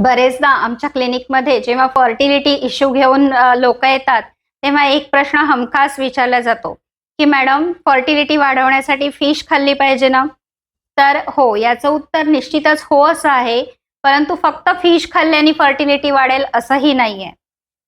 बरेचदा आमच्या क्लिनिकमध्ये जेव्हा फर्टिलिटी इश्यू घेऊन लोक येतात तेव्हा एक प्रश्न हमखास विचारला जातो की मॅडम फर्टिलिटी वाढवण्यासाठी फिश खाल्ली पाहिजे ना? तर हो याचं उत्तर निश्चितच हो असं आहे परंतु फक्त फिश खाल्ल्याने फर्टिलिटी वाढेल असंही नाही आहे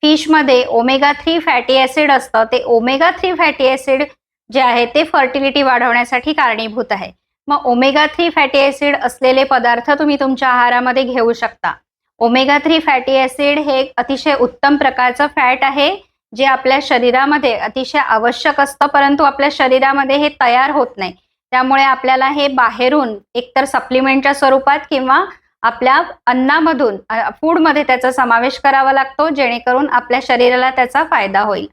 फिशमध्ये ओमेगा थ्री फॅटी ऍसिड असतं ते ओमेगा थ्री फॅटी ऍसिड जे आहे ते फर्टिलिटी वाढवण्यासाठी कारणीभूत आहे. मग ओमेगा थ्री फॅटी ऍसिड असलेले पदार्थ तुम्ही तुमच्या आहारामध्ये घेऊ शकता. ओमेगा थ्री फॅटी ऍसिड हे एक अतिशय उत्तम प्रकारचं फॅट आहे जे आपल्या शरीरामध्ये अतिशय आवश्यक असतं परंतु आपल्या शरीरामध्ये हे तयार होत नाही. त्यामुळे आपल्याला हे बाहेरून एकतर सप्लिमेंटच्या स्वरूपात किंवा आपल्या अन्नामधून फूडमध्ये त्याचा समावेश करावा लागतो जेणेकरून आपल्या शरीराला त्याचा फायदा होईल.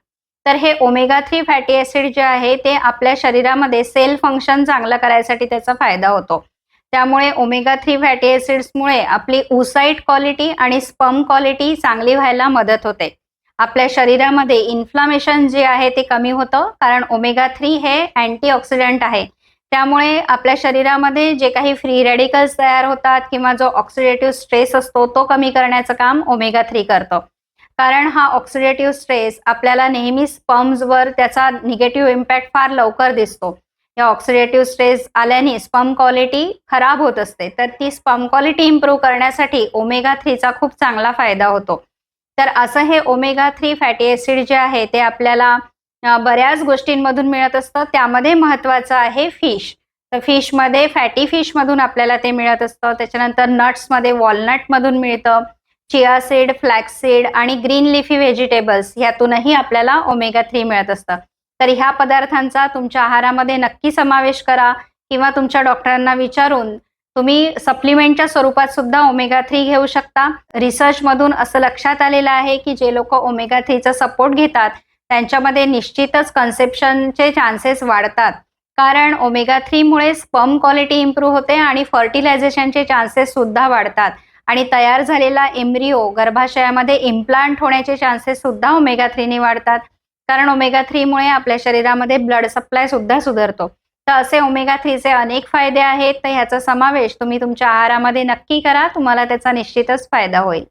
तर हे ओमेगा थ्री फॅटी ऍसिड जे आहे ते आपल्या शरीरामध्ये सेल फंक्शन चांगलं करायसाठी त्याचा फायदा होतो. त्यामुळे ओमेगा थ्री फॅटी ऍसिड्समुळे आपली उसाईट क्वालिटी आणि स्पम क्वालिटी चांगली व्हायला मदत होते. आपल्या शरीरामध्ये इन्फ्लामेशन जे आहे ते कमी होतं कारण ओमेगा थ्री हे अँटीऑक्सिडंट आहे. त्यामुळे आपल्या शरीरामध्ये जे काही फ्री रेडिकल्स तयार होतात किंवा जो ऑक्सिडेटिव्ह स्ट्रेस असतो तो कमी करण्याचं काम ओमेगा थ्री करतो. कारण हा ऑक्सिडेटिव्ह स्ट्रेस आपल्याला नेहमी स्पम्सवर त्याचा निगेटिव्ह इम्पॅक्ट फार लवकर दिसतो. या ऑक्सिडेटिव्ह स्ट्रेस आल्याने स्पम क्वालिटी खराब होत असते. तर ती स्पम क्वालिटी इम्प्रूव्ह करण्यासाठी ओमेगा थ्रीचा खूप चांगला फायदा होतो. तर असं हे ओमेगा थ्री फॅटी ऍसिड जे आहे ते आपल्याला बऱ्याच गोष्टींमधून मिळत असतं. त्यामध्ये महत्वाचं आहे फिश तर फिशमध्ये फॅटी फिशमधून आपल्याला ते मिळत असतं. त्याच्यानंतर नट्समध्ये वॉलनटमधून मिळतं. चिया सीड फ्लॅक्सीड आणि ग्रीन लिफी व्हेजिटेबल्स ह्यातूनही आपल्याला ओमेगा थ्री मिळत असतं. तर ह्या पदार्थांचा तुमच्या आहारामध्ये नक्की समावेश करा किंवा तुमच्या डॉक्टरांना विचारून तुम्ही सप्लिमेंटच्या स्वरूपात सुद्धा ओमेगा थ्री घेऊ शकता. रिसर्चमधून असं लक्षात आलेलं आहे की जे लोक ओमेगा थ्रीचा सपोर्ट घेतात त्यांच्यामध्ये निश्चितच कन्सेप्शनचे चान्सेस वाढतात. कारण ओमेगा थ्रीमुळे स्पम क्वालिटी इम्प्रूव्ह होते आणि फर्टिलायझेशनचे चान्सेस सुद्धा वाढतात. आणि तयार झालेला एम्ब्रिओ गर्भाशयामध्ये इम्प्लांट होण्याचे चान्सेस सुद्धा ओमेगा थ्रीने वाढतात. कारण ओमेगा थ्रीमुळे आपल्या शरीरामध्ये ब्लड सप्लाय सुद्धा सुधारतो. तर असे ओमेगा थ्रीचे अनेक फायदे आहेत. तर ह्याचा समावेश तुम्ही तुमच्या आहारामध्ये नक्की करा. तुम्हाला त्याचा निश्चितच फायदा होईल.